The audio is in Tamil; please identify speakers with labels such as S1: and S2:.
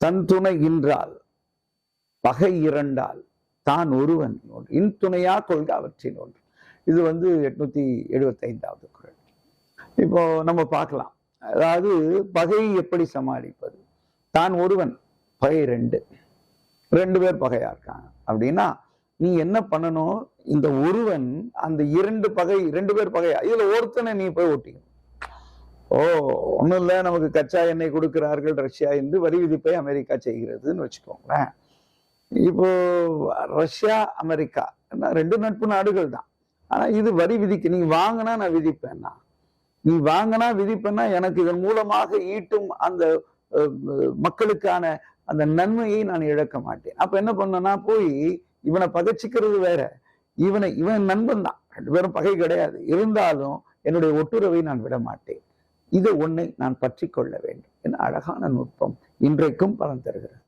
S1: தன் துணை இன்றால் பகை இரண்டால் தான் ஒருவன் ஒன்று இன் துணையா கொள்க அவற்றின் ஒன்று இது வந்து எட்நூத்தி எழுபத்தி ஐந்தாவது குரல். இப்போ நம்ம பார்க்கலாம். அதாவது பகை எப்படி சமாளிப்பது? தான் ஒருவன் பகை ரெண்டு. ரெண்டு பேர் பகையா இருக்காங்க. அப்படின்னா நீ என்ன பண்ணணும்? இந்த ஒருவன் அந்த இரண்டு பகை ரெண்டு பேர் பகையா? இதுல ஒருத்தனை நீ போய் ஓட்டிக்கணும் ஓ ஒன்றும் இல்லை நமக்கு கச்சா எண்ணெய் கொடுக்கிறார்கள் ரஷ்யா என்று வரி விதிப்பை அமெரிக்கா செய்கிறதுன்னு வச்சுக்கோங்களேன். இப்போ ரஷ்யா அமெரிக்கா என்ன ரெண்டு நட்பு நாடுகள் தான். ஆனால் இது வரி விதிக்க நீ வாங்கினா நான் விதிப்பேன்னா? நீ வாங்கினா விதிப்பேன்னா எனக்கு இதன் மூலமாக ஈட்டும் அந்த மக்களுக்கான அந்த நன்மையை நான் இழக்க மாட்டேன். அப்போ என்ன பண்ணனா போய் இவனை பகைச்சிக்கிறது வேற. இவனை இவன் நண்பன் தான். ரெண்டு பேரும் பகை கிடையாது. இருந்தாலும் என்னுடைய ஒட்டுறவை நான் விட மாட்டேன். இது உன்னை நான் பற்றி கொள்ள வேண்டும் என அழகான நுட்பம் இன்றைக்கும் பலன் தருகிறது